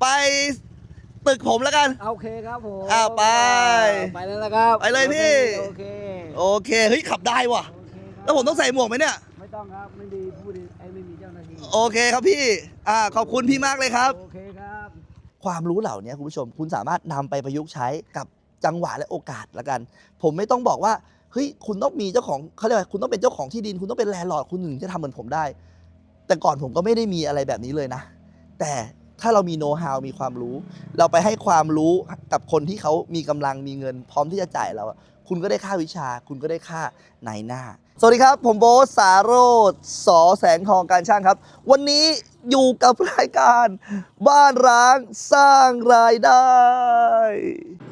ไปตึกผมแล้วกัน โอเคครับผมอ่าไปไปแล้วนะครับไปเลยพี่ โอเคโอเคเฮ้ยขับได้ว่ะโอเคครับแล้วผมต้องใส่หมวกไหมเนี่ย ไม่ต้องครับไม่มีผู้ดีไอ้ไม่มีเจ้าหน้าที่โอเคครับพี่ อ่าขอบคุณพี่มากเลยครับ โอเคครับ ความรู้เหล่านี้คุณผู้ชม คุณสามารถนำไปประยุกต์ใช้กับจังหวะและโอกาสละกัน ผมไม่ต้องบอกว่าเฮ้ยคุณต้องมีเจ้าของเขาเรียกว่าคุณต้องเป็นเจ้าของที่ดิน คุณต้องเป็นแลนด์ลอร์ดคุณถึงจะทำเหมือนผมได้ แต่ก่อนผมก็ไม่ได้มีอะไรแบบนี้เลยนะ แต่ ถ้าเรามีโน้ตฮาวมีความรู้ เราไปให้ความรู้กับคนที่เขามีกำลังมีเงิน พร้อมที่จะจ่ายเรา คุณก็ได้ค่าวิชา คุณก็ได้ค่านายหน้า สวัสดีครับ ผมโบสสาโรธสอแสงทองการช่างครับ วันนี้อยู่กับรายการ บ้านร้างสร้างรายได้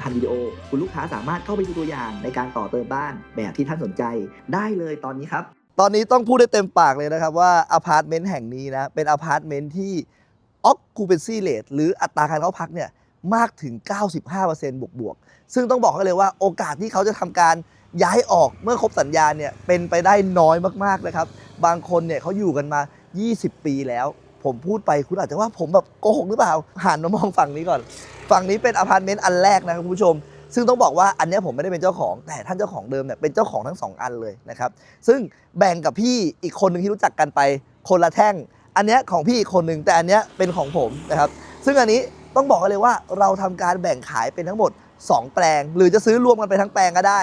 1,000วิดีโอ คุณลูกค้าสามารถเข้าไปดูตัวอย่างในการต่อเติมบ้านแบบที่ท่านสนใจได้เลยตอนนี้ครับ ตอนนี้ต้องพูดได้เต็มปากเลยนะครับว่าอพาร์ตเมนต์แห่งนี้นะเป็นอพาร์ตเมนต์ที่ occupancy rate หรืออัตราการเข้าพักเนี่ยมากถึง 95%บวกบวกซึ่งต้องบอกให้เลยว่าโอกาสที่เขาจะทำการย้ายออกเมื่อครบสัญญาเนี่ยเป็นไปได้น้อยมากๆนะครับ บางคนเนี่ยเขาอยู่กันมา 20 ปีแล้ว ผมพูดไปคุณอาจจะว่าผมแบบโกหกหรือเปล่าหันมามองฝั่งนี้ก่อน ฝั่งนี้เป็นอพาร์ตเมนต์อันแรกนะครับคุณผู้ชม ซึ่งต้องบอกว่าอันนี้ผมไม่ได้เป็นเจ้าของ แต่ท่านเจ้าของเดิมเนี่ยเป็นเจ้าของทั้งสองอันเลยนะครับซึ่งแบ่งกับพี่อีกคนหนึ่งที่รู้จักกันไปคนละแท่ง อันนี้ของพี่อีกคนหนึ่งแต่อันนี้เป็นของผมนะครับซึ่งอันนี้ต้องบอกกันเลยว่าเราทำการแบ่งขายเป็นทั้งหมด 2 แปลง หรือจะซื้อรวมกันไปทั้งแปลงก็ได้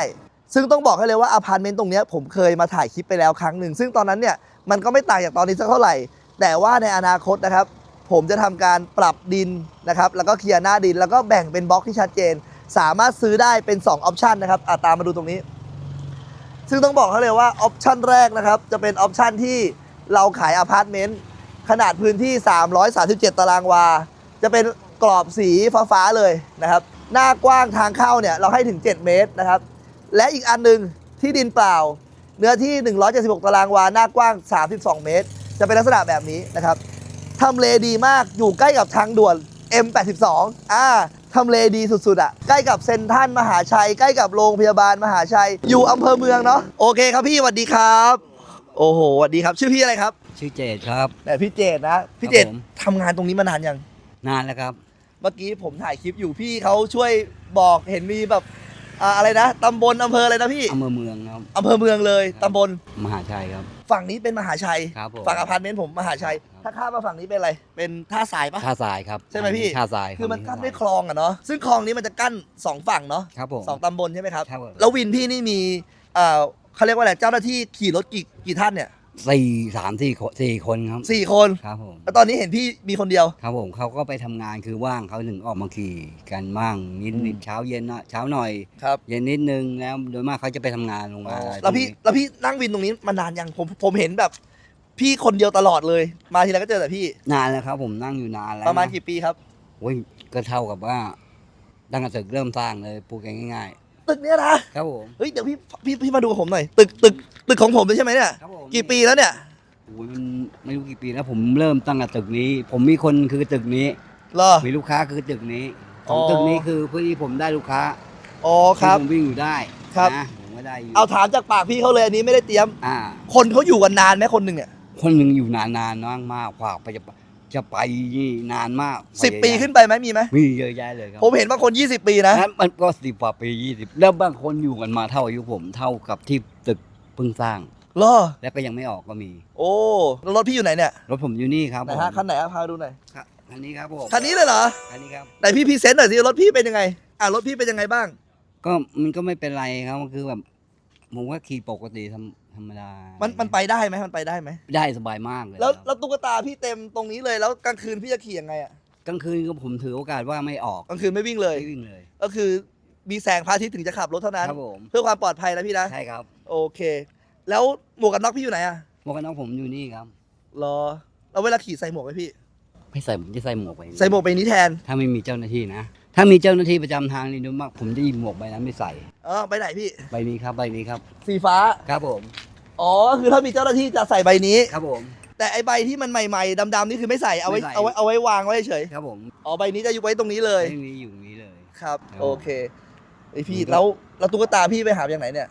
ซึ่งต้องบอกให้เลยว่าอพาร์ตเมนต์ตรงนี้ผมเคยมาถ่ายคลิปไปแล้วครั้งหนึ่งซึ่งตอนนั้นเนี่ยมันก็ไม่ต่างจากตอนนี้สักเท่าไหร่ แต่ว่าในอนาคตนะครับ ผมจะทำการปรับดินนะครับ แล้วก็เคลียร์หน้าดิน แล้วก็แบ่งเป็นบล็อกที่ชัดเจน สามารถซื้อได้เป็น2ออปชันนะครับอะตามมาดูตรงนี้ ซึ่งต้องบอกเขาเลยว่าออปชันแรกนะครับ จะเป็นออปชันที่เราขายอพาร์ตเมนต์ขนาดพื้นที่ 337 ตารางวา จะเป็นกรอบสีฟ้าๆเลยนะครับ หน้ากว้างทางเข้าเนี่ยเราให้ถึง 7 เมตรนะครับ และอีกอันหนึ่งที่ดินเปล่า เนื้อที่ 176 ตารางวา หน้ากว้าง 32 เมตร จะเป็นลักษณะแบบนี้นะครับทำเลดีมากอยู่ใกล้กับทางด่วน M82 อ่าทำเลดีสุดๆอะใกล้กับเซ็นทรัลมหาชัย ใกล้กับโรงพยาบาลมหาชัย อยู่อำเภอเมืองเนาะโอเคครับพี่สวัสดีครับ โอ้โหสวัสดีครับ ชื่อพี่อะไรครับ ชื่อเจดครับแต่พี่เจดนะพี่เจดครับผม ทำงานตรงนี้มานานยังนานแล้วครับ เมื่อกี้ผมถ่ายคลิปอยู่พี่เขาช่วยบอกเห็นมีแบบ อ่าอะไรนะตำบลอำเภออะไรนะพี่อำเภอเมืองครับอำเภอเมืองเลยตำบลมหาชัยครับ ฝั่งนี้เป็นมหาชัย ครับผมฝั่งอพาร์ตเมนต์ผมมหาชัยครับถ้าข้ามมาฝั่งนี้เป็นอะไร เป็นท่าทรายปะท่าทรายครับใช่ไหมพี่ท่าทรายรับคือมันกั้นด้วยคลองอะเนาะซึ่งคลองนี้มันจะกั้นสองฝั่งเนาะครับผมสองตำบลใช่ไหมครับครับผม แล้ววินพี่นี่มีเอ่อเขาเรียกว่าอะไรเจ้าหน้าที่ขี่รถกี่กี่ท่านเนี่ย สี่สามสี่คนสี่คนครับสี่คนครับผมแล้วตอนนี้เห็นพี่มีคนเดียว ครับผมเขาก็ไปทำงานคือว่างเขาถึงออกมาขี่กันบ้างนิดอืมนิดเช้าเย็นนะเช้าหน่อย ครับเย็นนิดนึงแล้วโดยมากเขาจะไปทำงานลงมาแล้วพี่แล้วพี่นั่งวินตรงนี้มานานยังผมผมเห็นแบบ พี่คนเดียวตลอดเลย มาทีไรก็เจอแต่พี่ นานแล้วครับผมนั่งอยู่นานแล้วประมาณนกี่ปีครับ โอ้ยก็เท่ากับว่าตั้งแต่ตึกเริ่มสร้างเลยปลูกกันง่าย ตึกเนี้ยนะๆครับผมเฮ้ยเดี๋ยวพี่พี่พี่มาดูกับผมหน่อย ตึกตึกตึกของผมเลยใช่ไหมเนี่ย ครับผมกี่ปีแล้วเนี่ย โอ้ยมันไม่รู้กี่ปีแล้วผมเริ่มตั้งแต่ตึกนี้ ผมมีคนคือตึกนี้ เหรอ มีลูกค้าคือตึกนี้สอ๋อ องตึกนี้คือเพื่อที่ผมได้ลูกค้าอ๋อครับ ที่ผมวิ่งอยู่ได้ครับ นะผมก็ได้อยู่เอาถามจากปากพี่เขาเลยอันนี้ไม่ได้เตรียม อ่า คนเขาอยู่กันนานไหมคนหนึ่งเนี่ย คนหนึ่งอยู่นานๆมากมากกว่าไปจะ จะไปนี่นานมากสิบปีขึ้นไปไหมมีไหมมีเยอะแยะเลยครับผมเห็นบางคน 20 ปีนะนั้นมันก็สิบกว่าปียี่สิบแล้วบางคนอยู่กันมาเท่าอายุผมเท่ากับที่ตึกเพิ่งสร้าง เหรอแล้วก็ยังไม่ออกก็มี โอ้แล้วรถพี่อยู่ไหนเนี่ยรถผมอยู่นี่ครับไหนฮะผมคันไหนฮะพาดูหน่อยครับคันนี้ครับผมคันนี้เลยเหรอคันนี้ครับไหนพี่พรีเซนต์หน่อยสิรถพี่เป็นยังไงอ่ารถพี่เป็นยังไงบ้าง ก็มันก็ไม่เป็นไรครับมันคือแบบผมว่าขี่ปกติธรรม ธรรมดามันมันไปได้ไหมมันไปได้ไหมได้สบายมากเลยแล้วครับแล้วตุ๊กตาพี่เต็มตรงนี้เลยแล้วกลางคืนพี่จะขี่ยังไงอะกลางคืนก็ผมถือโอกาสว่าไม่ออกกลางคืนไม่วิ่งเลย ไม่วิ่งเลยก็คือมีแสงพระอาทิตย์ถึงจะขับรถเท่านั้น ครับผมเพื่อความปลอดภัยนะพี่นะใช่ครับโอเค แล้วหมวกกันน็อกพี่อยู่ไหนอะหมวกกันน็อกผมอยู่นี่ครับ รอแล้วเวลาขี่ใส่หมวกไหมพี่ให้ใส่ผมจะใส่หมวกไปใส่หมวกใบนี้แทน ถ้าไม่มีเจ้าหน้าที่นะ ถ้ามีเจ้าหน้าที่ประจำทางนี่ดูมากผมจะหยิบหมวกใบนั้นไม่ใส่เออใบไหนพี่ ใบนี้ครับใบนี้ครับ สีฟ้า ครับผม อ๋อคือถ้ามีเจ้าหน้าที่จะใส่ใบนี้ ครับผม แต่ไอใบที่มันใหม่ๆดำๆนี่คือไม่ใส่เอาไว้ไม่ใส่ เอาไว้เอาไว้วางไว้เฉยครับผมอ๋อใบนี้จะอยู่ไว้ตรงนี้เลยเรื่องนี้อยู่อย่างนี้เลย ครับครับโอเคไอพี่มันก็แล้วแล้วตุ๊กตาพี่ไปหาอย่างไหนเนี่ย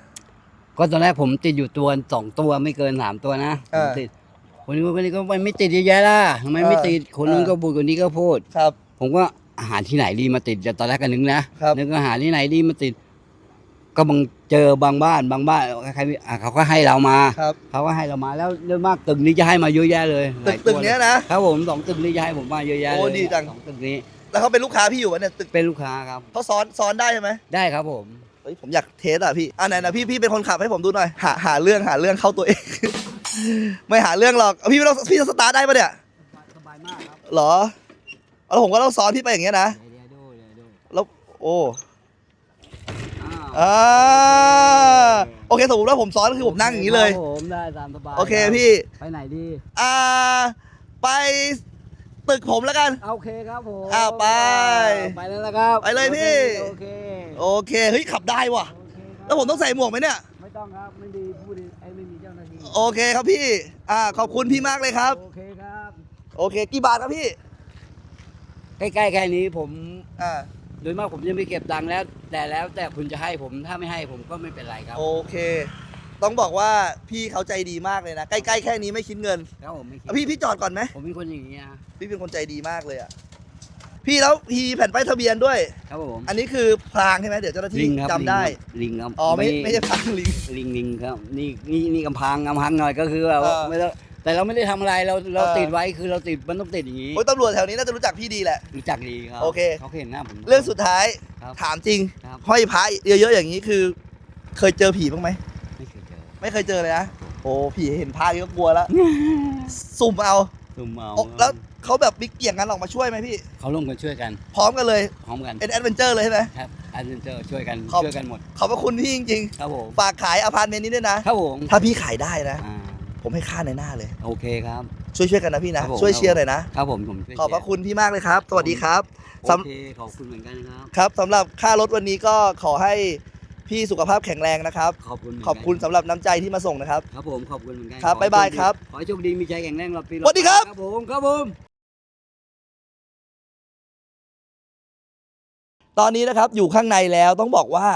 ก็ตอนแรกผมติดอยู่ตัวสองตัวไม่เกินสามตัวนะเอผมอติดคนนี้คนนี้ก็ไม่ติดเยอะแยะล่ะทำไมไม่เออติดคนนู้นเออ ก็พูดคนนี้ก็พูด ครับ ผมก็ อาหารที่ไหนดีมาติดแต่ตอนแรกก็นึกนะครับ นึกอาหารที่ไหนดีมาติด ก็บางเจอบางบ้านบางบ้านใครๆอะเขาก็ให้เรามาครับเขาก็ให้เรามาแล้วเรื่องมากตึกนี้จะให้มาเยอะแยะเลยหตึลากยตึกวเนี้ยนะ ครับผมสองตึกนี้จะให้ผมมาเยอะแยะโอ้เลยดีจัง สองตึกนี้แล้วเขาเป็นลูกค้าพี่อยู่วะเนี่ยตึกเป็นลูกค้าครับ เขาซ้อนซ้อนได้ใช่ไหมได้ครับผม เฮ้ยผมอยากเทสอะพี่อะไหนนะพี่พี่เป็นคนขับให้ผมดูหน่อยหาหาเรื่องหาเรื่องเข้าตัวเอง ไม่หาเรื่องหรอกเอาพี่ไม่ต้องพี่จะสตาร์ทได้ปะเนี่ยสบายมากครับเหรอ แล้วผมก็ต้องซ้อนพี่ไปอย่างเงี้ยนะเดี๋ยวดูเดี๋ยวดูแล้วโอ้อ้าวอ่าโอเคสมมติว่าผมซ้อนก็คือผมนั่งอย่างนี้เลยครับผมได้ตามสบายโอเครับพี่ไปไหนดีอ่าไปตึกผมแล้วกันโอเคครับผมอ้าวไป ไปแล้วนะครับไปเลยพี่โอเคโอเคเฮ้ยขับได้ว่ะโอเคครับแล้วผมต้องใส่หมวกไหมเนี่ยไม่ต้องครับไม่ดีพูดดีไอ้ไม่มีเจ้าหน้าที่โอเคครับพี่อ่าขอบคุณพี่มากเลยครับโอเคครับโอเคกี่บาทครับพี่ ใกล้ๆแค่นี้ผมอ่าโดยมากผมจะไม่เก็บตังค์แล้ว แต่แล้วแต่คุณจะให้ผมถ้าไม่ให้ผมก็ไม่เป็นไรครับโอเค ต้องบอกว่าพี่เขาใจดีมากเลยนะ ใกล้ๆแค่นี้ไม่คิดเงินครับผมไม่คิดอะพี่พี่จอดก่อนไหมผมเป็นคนอย่างนี้นะพี่เป็นคนใจดีมากเลยอะพี่แล้วพี่แผ่นป้ายทะเบียนด้วย ครับผมอันนี้คือพรางใช่ไหมเดี๋ยวเจ้าหน้าที่ลิงครับจำได้ลิงครับอ๋อไม่ไม่ใช่พรางลิง ลิงลิงครับ นี่นี่นี่กำพังกำพังหน่อยก็คือแบบว่าเออ ไม่ต้อง แต่เราไม่ได้ทำอะไรเราเราเออ ติดไว้คือเราติดมันต้องติดอย่างนี้โอ้ยตำรวจแถวนี้น่าจะรู้จักพี่ดีแหละ รู้จักดีครับโอเค เขาเห็นหน้าผม เรื่องสุดท้ายครับ ถามจริง ครับห้อยพระเยอะๆอย่างนี้คือ เคยเจอผีบ้างไหมไม่เคยเจอไม่เคยเจอเลยนะโอ้ผีเห็นพระเยอะกลัวแล้วสุ่มเอา ตุ่มเมาโอ้แล้ว เขาแบบมีเกี่ยงกันออกมาช่วยไหมพี่ เขาลงกันช่วยกันพร้อมกันเลยพร้อมกันเป็นแอดเวนเจอร์เลยใช่ไหม ครับอันเจอช่วยกันขอบ ช่วยกันหมดขอบพระคุณพี่จริง ครับผมๆ ฝากขายอพาร์ตเมนต์นี้ด้วยนะ ครับผมถ้าพี่ขายได้นะ อ่า ผมให้ค่าในหน้าเลย โอเคครับ ช่วยช่วยๆกันนะพี่นะ ครับผม ช่วยเชียร์หน่อยนะ ครับผมผมช่วยขอบพระคุณพี่มากเลยครับ สวัสดีครับโอสำเคขอบคุณเหมือนกันครับ ครับสำหรับค่ารถวันนี้ก็ขอให้พี่สุขภาพแข็งแรงนะครับ ขอบคุณเหมืนขกันอบคุณสำหรับน้ำใจที่มาส่งนะครับ ครับผมขอบคุณเหมือนกันครับขอให้บ๊ายบายโชดีครับขอให้โชคดีมีใจแข็งแรงรอบปีสวัสดีครับ ครับผมครับผม ตอนนี้นะครับอยู่ข้างในแล้วต้องบอกว่า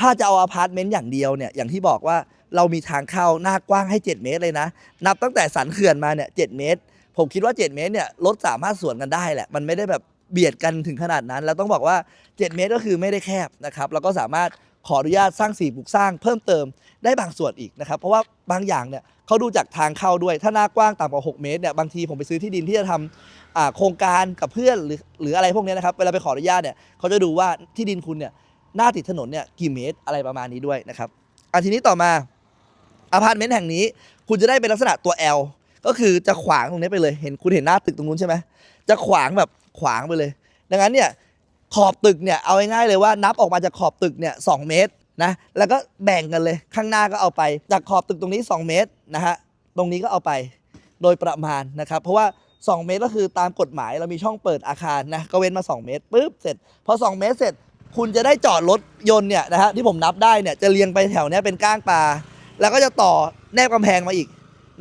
ถ้าจะเอาอพาร์ตเมนต์อย่างเดียวเนี่ยอย่างที่บอกว่าเรามีทางเข้าหน้ากว้างให้ 7 เมตรเลยนะ นับตั้งแต่สันเขื่อนมาเนี่ยเเมตร ผมคิดว่า 7 เมตรเนี่ยรถสามารถสวนกันได้แหละ มันไม่ได้แบบเบียดกันถึงขนาดนั้น แล้วต้องบอกว่า 7 เมตรก็คือไม่ได้แคบนะครับแล้วก็สามารถขออนุญาตสร้างสีปลูกสร้างเพิ่มเติมได้บางส่วนอีกนะครับ เพราะว่าบางอย่างเนี่ยเขาดูจากทางเข้าด้วย ถ้าหน้ากว้างต่ำกว่า 6 เมตรเนี่ยบางทีผมไปซื้อที่ดินที่จะทำอ่าโครงการกับเพื่อนหรือหรืออะไรพวกนี้นะครับเวลาไปขออนุญาตเนี่ยเขาจะดูว่าที่ดินคุณเนี่ย หน้าติดถนนเนี่ยกี่เมตรอะไรประมาณนี้ด้วยนะครับอันทีนี้ต่อมาอพาร์ตเมนต์แห่งนี้ คุณจะได้เป็นลักษณะตัว L ก็คือจะขวางตรงนี้ไปเลยเห็นคุณเห็นหน้าตึกตรงนู้นใช่ไหมจะขวางแบบขวางไปเลย ดังนั้นเนี่ยขอบตึกเนี่ยเอาง่ายๆเลยว่านับออกมาจากขอบตึกเนี่ยสเมตรนะแล้วก็แบ่งกันเลยข้างหน้าก็เอาไป จากขอบตึกตรงนี้ 2 เมตรนะฮะตรงนี้ก็เอาไปโดยประมาณนะครับ เพราะว่า 2 เมตรก็คือตามกฎหมายเรามีช่องเปิดอาคารนะก็เว้นมา 2 เมตรปุ๊บเสร็จ พอ 2 เมตรเสร็จ คุณจะได้จอดรถยนต์เนี่ยนะฮะที่ผมนับได้เนี่ยจะเรียงไปแถวเนี้ยเป็นก้างปลาแล้วก็จะต่อแนบกำแพงมาอีก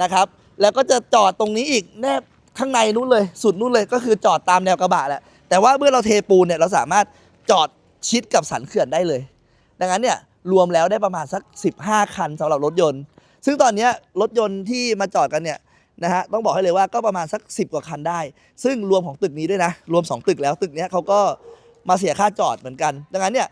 นะครับ แล้วก็จะจอดตรงนี้อีกแนบข้างในนู้นเลย สุดนู้นเลยก็คือจอดตามแนวกระบะแหละแต่ว่าเมื่อเราเทปูนเนี่ยเราสามารถจอดชิดกับสันเขื่อนได้เลย ดังนั้นเนี่ยรวมแล้วได้ประมาณสัก 15 คันสำหรับรถยนต์ ซึ่งตอนนี้รถยนต์ที่มาจอดกันเนี่ยนะฮะต้องบอกให้เลยว่าก็ประมาณสัก 10 กว่าคันได้ ซึ่งรวมของตึกนี้ด้วยนะ รวม 2 ตึกแล้วตึกเนี้ยเขาก็ มาเสียค่าจอดเหมือนกัน ดังนั้นเนี่ย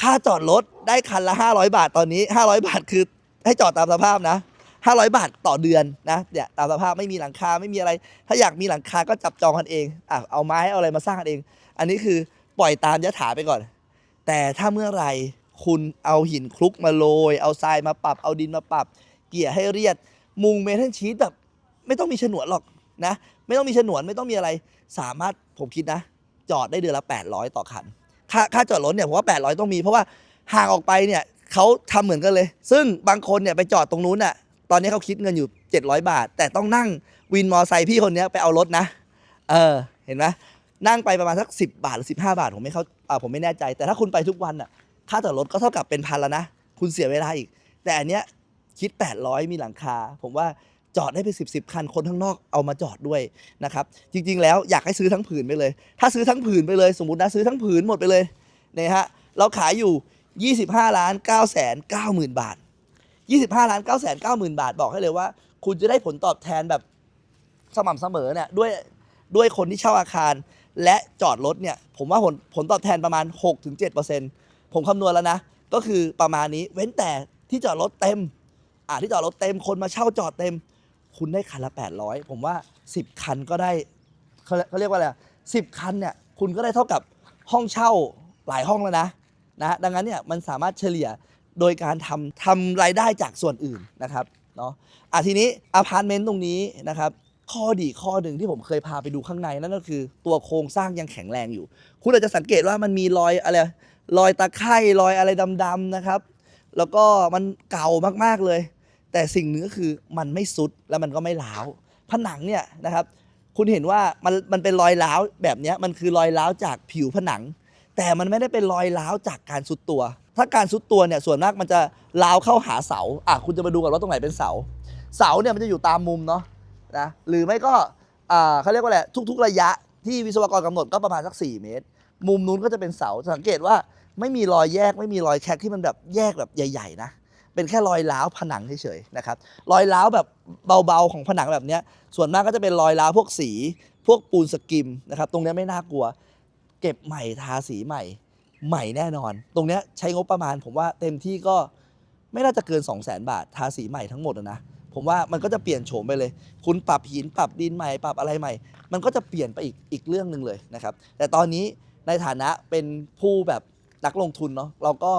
ค่าจอดรถได้คันละ 500 บาทตอนนี้ 500 บาทคือให้จอดตามสภาพนะ 500 บาทต่อเดือนนะเนี่ยตามสภาพไม่มีหลังคาไม่มีอะไร ถ้าอยากมีหลังคาก็จับจองกันเองอะเอาไม้เอาอะไรมาสร้างกันเอง อันนี้คือปล่อยตามยถาไปก่อน แต่ถ้าเมื่อไหร่คุณเอาหินคลุกมาโรยเอาทรายมาปรับเอาดินมาปรับ เกี่ยให้เรียดมุงเมทัลชีตแบบไม่ต้องมีฉนวนหรอกนะ ไม่ต้องมีฉนวนไม่ต้องมีอะไรสามารถผมคิดนะ จอดได้เดือนละ 800 ต่อคัน ค่าค่าจอดรถเนี่ยผมว่า 800 ต้องมี เพราะว่าห่างออกไปเนี่ยเขาทำเหมือนกันเลย ซึ่งบางคนเนี่ยไปจอดตรงนู้นน่ะตอนนี้เขาคิดเงินอยู่ 700 บาท แต่ต้องนั่งวินมอไซค์พี่คนนี้ไปเอารถนะ เออเห็นไหมนั่งไปประมาณสักสิบาทหรือสิบห้าบาท ผมไม่เข้าอ่าผมไม่แน่ใจ แต่ถ้าคุณไปทุกวันอะค่าจอดรถก็เท่ากับเป็นพันแล้วนะ คุณเสียเวลาอีก แต่อันเนี้ยคิด 800 มีหลังคา ผมว่า จอดได้เป็นสิบสิบคันคนข้างนอกเอามาจอดด้วยนะครับ จริง ๆ แล้วอยากให้ซื้อทั้งผืนไปเลย ถ้าซื้อทั้งผืนไปเลย สมมตินะซื้อทั้งผืนหมดไปเลยเนี่ยฮะเราขายอยู่ 25ล้าน9แสน9หมื่นบาท 25ล้าน9แสน9หมื่นบาทบอกให้เลยว่า คุณจะได้ผลตอบแทนแบบสม่ำเสมอเนี่ยด้วยด้วยคนที่เช่าอาคาร และจอดรถเนี่ยผมว่าผลผลตอบแทนประมาณ 6-7%ผมคำนวณแล้วนะ ก็คือประมาณนี้เว้นแต่ที่จอดรถเต็มอ่าที่จอดรถเต็มคนมาเช่าจอดเต็ม คุณได้คันละ 800 ผมว่า 10 คันก็ได้เขาเขาเรียกว่าอะไรสิบคันเนี่ยคุณก็ได้เท่ากับห้องเช่าหลายห้องแล้วนะนะดังนั้นเนี่ยมันสามารถเฉลี่ยโดยการทำทำรายได้จากส่วนอื่นนะครับเนาะอะทีนี้อพาร์ตเมนต์ตรงนี้นะครับข้อดีข้อหนึ่งที่ผมเคยพาไปดูข้างในนั่นก็คือตัวโครงสร้างยังแข็งแรงอยู่ คุณอาจจะสังเกตว่ามันมีรอยอะไรรอยตะไคร่รอยอะไรดำๆนะครับ แล้วก็มันเก่ามากๆเลย แต่สิ่งหนึ่งก็คือมันไม่สุดแล้วมันก็ไม่ร้าวผนังเนี่ยนะครับ คุณเห็นว่ามันมันเป็นรอยร้าวแบบนี้มันคือรอยร้าวจากผิวผนัง แต่มันไม่ได้เป็นรอยร้าวจากการสุดตัว ถ้าการสุดตัวเนี่ยส่วนมากมันจะร้าวเข้าหาเสาอะคุณจะมาดูกันว่าตรงไหนเป็นเสา เสาเนี่ยมันจะอยู่ตามมุมเนาะนะหรือไม่ก็อ่าเขาเรียกว่าอะไรทุก ๆ ระยะที่วิศวกรกำหนดก็ประมาณสัก 4 เมตร มุมนู้นก็จะเป็นเสาสังเกตว่าไม่มีรอยแยกไม่มีรอยแคกที่มันแบบแยกแบบใหญ่ ๆ นะ เป็นแค่รอยร้าวผนังเฉยๆนะครับรอยร้าวแบบเบาๆของผนังแบบนี้ส่วนมากก็จะเป็นรอยร้าวพวกสีพวกปูนสกิมนะครับตรงนี้ไม่น่ากลัว เก็บใหม่ทาสีใหม่ใหม่แน่นอน ตรงนี้ใช้งบประมาณ ผมว่าเต็มที่ก็ไม่น่าจะเกิน 2 0 0 0 0 0บาท ทาสีใหม่ทั้งหมดนะผมว่ามันก็จะเปลี่ยนโฉมไปเลย คุณปรับหินปรับดินใหม่ปรับอะไรใหม่ มันก็จะเปลี่ยนไปอีกอีกเรื่องหนึ่งเลยนะครับ แต่ตอนนี้ในฐานะเป็นผู้แบบนักลงทุนเนาะเราก็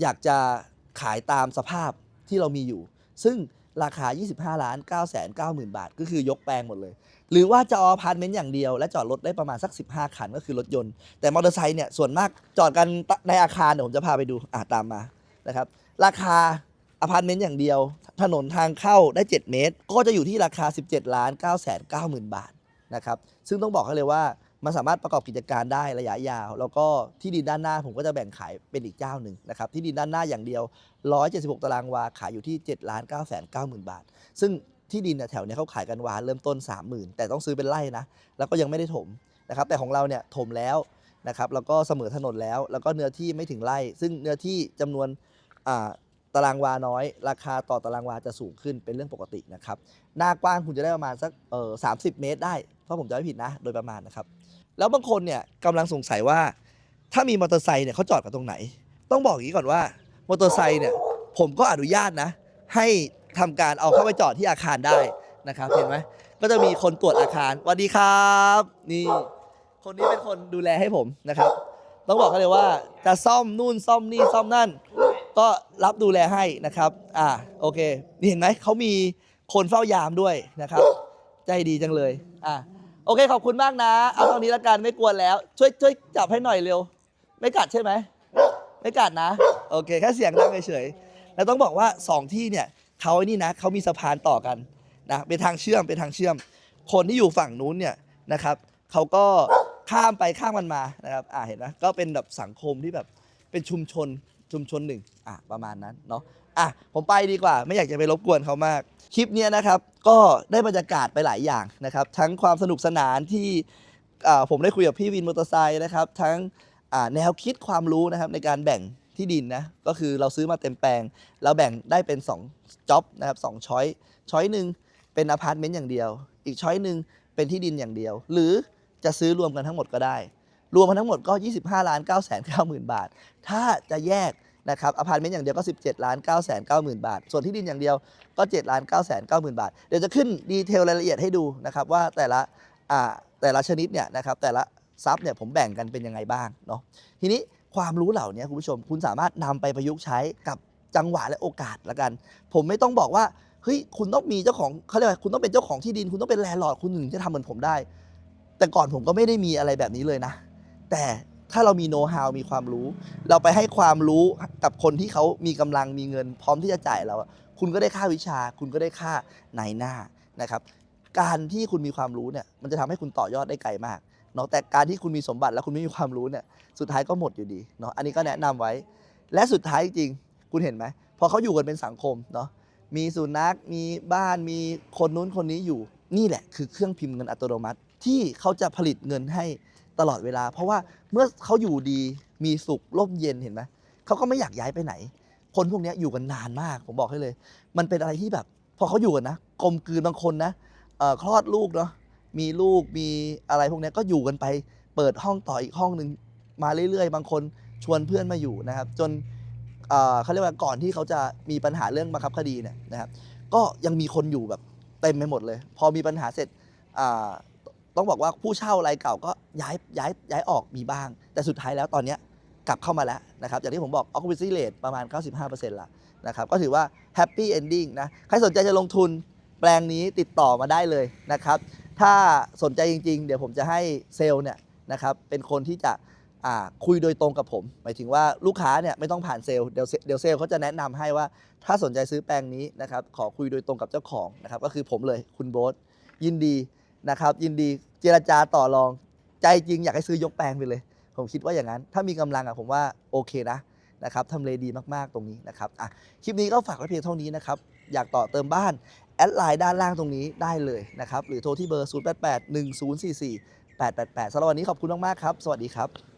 อยากจะ ขายตามสภาพที่เรามีอยู่ ซึ่งราคา 25 ล้าน 9 9 0 0 0 0บาท ก็คือยกแปลงหมดเลย หรือว่าจะออพาร์ตเมนต์อย่างเดียว และจอดรถได้ประมาณสัก 15 คันก็คือรถยนต์ แต่มอเตอร์ไซค์เนี่ยส่วนมากจอดกันในอาคารเดี๋ยวผมจะพาไปดูอะตามมานะครับ ราคาอพาร์ตเมนต์อย่างเดียว ถนนทางเข้าได้ 7 เมตร ก็จะอยู่ที่ราคา 17 ล้าน 9 9 9 0 0 0 บาทนะครับ ซึ่งต้องบอกให้เลยว่า มันสามารถประกอบกิจการได้ระยะยาว แล้วก็ที่ดินด้านหน้าผมก็จะแบ่งขายเป็นอีกเจ้าหนึ่งนะครับที่ดินด้านหน้าอย่างเดียว 176 ตารางวาขายอยู่ที่7ล้าน9 9 9 0 0 0 บาท ซึ่งที่ดินแถวเนี้ยเขาขายกันวาเริ่มต้น 30,000 แต่ต้องซื้อเป็นไร่นะ แล้วก็ยังไม่ได้ถมนะครับแต่ของเราเนี่ยถมแล้วนะครับแล้วก็เสมอถนนแล้ว แล้วก็เนื้อที่ไม่ถึงไร่ ซึ่งเนื้อที่จำนวนตารางวาน้อย ราคาต่อตารางวาจะสูงขึ้นเป็นเรื่องปกตินะครับหน้ากว้างคุณจะได้ประมาณสักเออสาเมตรได้เพราผมจะไม่ผิดนะ โดยประมาณนะครับ แล้วบางคนเนี่ยกำลังสงสัยว่า ถ้ามีมอเตอร์ไซค์เนี่ยเขาจอดกันตรงไหน ต้องบอกอย่างนี้ก่อนว่ามอเตอร์ไซค์เนี่ยผมก็อนุญาตนะ ให้ทำการเอาเข้าไปจอดที่อาคารได้นะครับเห็นไหมก็จะมีคนตรวจอาคารสวัสดีครับ นี่ คนนี้เป็นคนดูแลให้ผมนะครับ ต้องบอกกันเลยว่าจะซ่อมนู่นซ่อมนี่ซ่อมนั่น ก็รับดูแลให้นะครับ อ่าโอเคนี่เห็นไหมเขามีคนเฝ้ายามด้วยนะครับ ใจดีจังเลย อ่า อเคขอบคุณมากนะ เอาตรงนี้ละกันไม่กวนแล้ว ช่วยช่วยจับให้หน่อยเร็ว ไม่กัดใช่ไหม ไม่กัดนะ โอเค แค่เสียงดังเฉยๆแล้วต้องบอกว่าสองที่เนี่ยเขาไอ้นี่นะเขามีสะพานต่อกันนะเป็นทางเชื่อมเป็นทางเชื่อม คนที่อยู่ฝั่งนู้นเนี่ยนะครับเขาก็ข้ามไปข้ามมันมานะครับอ่าเห็นไหมก็เป็นแบบสังคมที่แบบเป็นชุมชนชุมชนหนึ่งอะประมาณนั้นเนาะอะผมไปดีกว่าไม่อยากจะไปรบกวนเขามาก คลิปเนี้ยนะครับ ก็ได้บรรยากาศไปหลายอย่างนะครับ ทั้งความสนุกสนานที่ผมได้คุยกับพี่วินมอเตอร์ไซค์นะครับ ทั้งแนวคิดความรู้นะครับในการแบ่งที่ดินนะก็คือเราซื้อมาเต็มแปลง เราแบ่งได้เป็น2จ็อบนะครับสองช้อยช้อยหนึ่งเป็นอพาร์ตเมนต์อย่างเดียว อีกช้อยหนึ่งเป็นที่ดินอย่างเดียว หรือจะซื้อรวมกันทั้งหมดก็ได้ รวมกันทั้งหมดก็ 25ล้าน9 9 0 0 0 0 บาท ถ้าจะแยก นะครับอพาร์ตเมนต์อย่างเดียวก็ 17ล้าน9 9 0 0 0 บาท ส่วนที่ดินอย่างเดียวก็7ล้าน9 9 0 0 0 บาท เดี๋ยวจะขึ้นดีเทลรายละเอียดให้ดูนะครับว่าแต่ละอ่าแต่ละชนิดเนี่ยนะครับแต่ละทรัพย์เนี่ยผมแบ่งกันเป็นยังไงบ้างเนาะทีนี้ความรู้เหล่านี้คุณผู้ชมคุณสามารถนำไปประยุกต์ใช้กับจังหวะและโอกาสละกัน ผมไม่ต้องบอกว่าเฮ้ยคุณต้องมีเจ้าของเขาเรียกว่าคุณต้องเป็นเจ้าของที่ดิน คุณต้องเป็นแลนด์ลอร์ดคุณถึงจะทำเหมือนผมได้ แต่ก่อนผมก็ไม่ได้มีอะไรแบบนี้เลยนะ แต่ ถ้าเรามีโน้ตฮาวมีความรู้ เราไปให้ความรู้กับคนที่เขามีกำลังมีเงิน พร้อมที่จะจ่ายเรา คุณก็ได้ค่าวิชา คุณก็ได้ค่านายหน้านะครับการที่คุณมีความรู้เนี่ยมันจะทำให้คุณต่อยอดได้ไกลมากเนาะแต่การที่คุณมีสมบัติแล้วคุณไม่มีความรู้เนี่ยสุดท้ายก็หมดอยู่ดีเนาะอันนี้ก็แนะนำไว้ และสุดท้ายจริงคุณเห็นไหมพอเขาอยู่กันเป็นสังคมเนาะมีสุนัขมีบ้านมีคนนู้นคนนี้อยู่นี่แหละคือเครื่องพิมพ์เงินอัตโนมัติ ที่เขาจะผลิตเงินให้ตลอดเวลา เพราะว่าเมื่อเขาอยู่ดีมีสุขร่มเย็นเห็นไหมเขาก็ไม่อยากย้ายไปไหน คนพวกนี้อยู่กันนานมาก ผมบอกให้เลย มันเป็นอะไรที่แบบ พอเขาอยู่กันนะกลมกลืนบางคนนะคลอดลูกเนาะมีลูกมีอะไรพวกนี้ก็อยู่กันไป เปิดห้องต่ออีกห้องหนึ่งมาเรื่อยๆ บางคนชวนเพื่อนมาอยู่นะครับ จนเขาเรียกว่าก่อนที่เขาจะมีปัญหาเรื่องบังคับคดีเนี่ยนะครับ ก็ยังมีคนอยู่แบบเต็มไปหมดเลย พอมีปัญหาเสร็จ ต้องบอกว่าผู้เช่ารายเก่าก็ย้ายย้ายย้ายออกมีบ้าง แต่สุดท้ายแล้วตอนเนี้ยกลับเข้ามาแล้วนะครับอย่างที่ผมบอก occupancy rate ประมาณ 95%ละนะครับก็ถือว่า happy ending นะใครสนใจจะลงทุนแปลงนี้ติดต่อมาได้เลยนะครับ ถ้าสนใจจริง ๆ เดี๋ยวผมจะให้เซลล์เนี่ยนะครับเป็นคนที่จะคุยโดยตรงกับผม หมายถึงว่าลูกค้าเนี่ยไม่ต้องผ่านเซลล์เดี๋ยวเซเดี๋ยวเซลล์เขาจะแนะนำให้ว่า ถ้าสนใจซื้อแปลงนี้นะครับขอคุยโดยตรงกับเจ้าของนะครับก็คือผมเลยคุณโบ๊ทยินดี นะครับยินดีเจรจาต่อรอง ใจจริงอยากให้ซื้อยกแปลงไปเลย ผมคิดว่าอย่างนั้น ถ้ามีกำลังอะผมว่าโอเคนะนะครับทำเลดีมากๆตรงนี้นะครับอะคลิปนี้ก็ฝากไว้เพียงเท่านี้นะครับอยากต่อเติมบ้านแอดไลน์ด้านล่างตรงนี้ได้เลยนะครับหรือโทรที่เบอร์ 088 1044 888สำหรับวันนี้ขอบคุณมากๆครับ สวัสดีครับ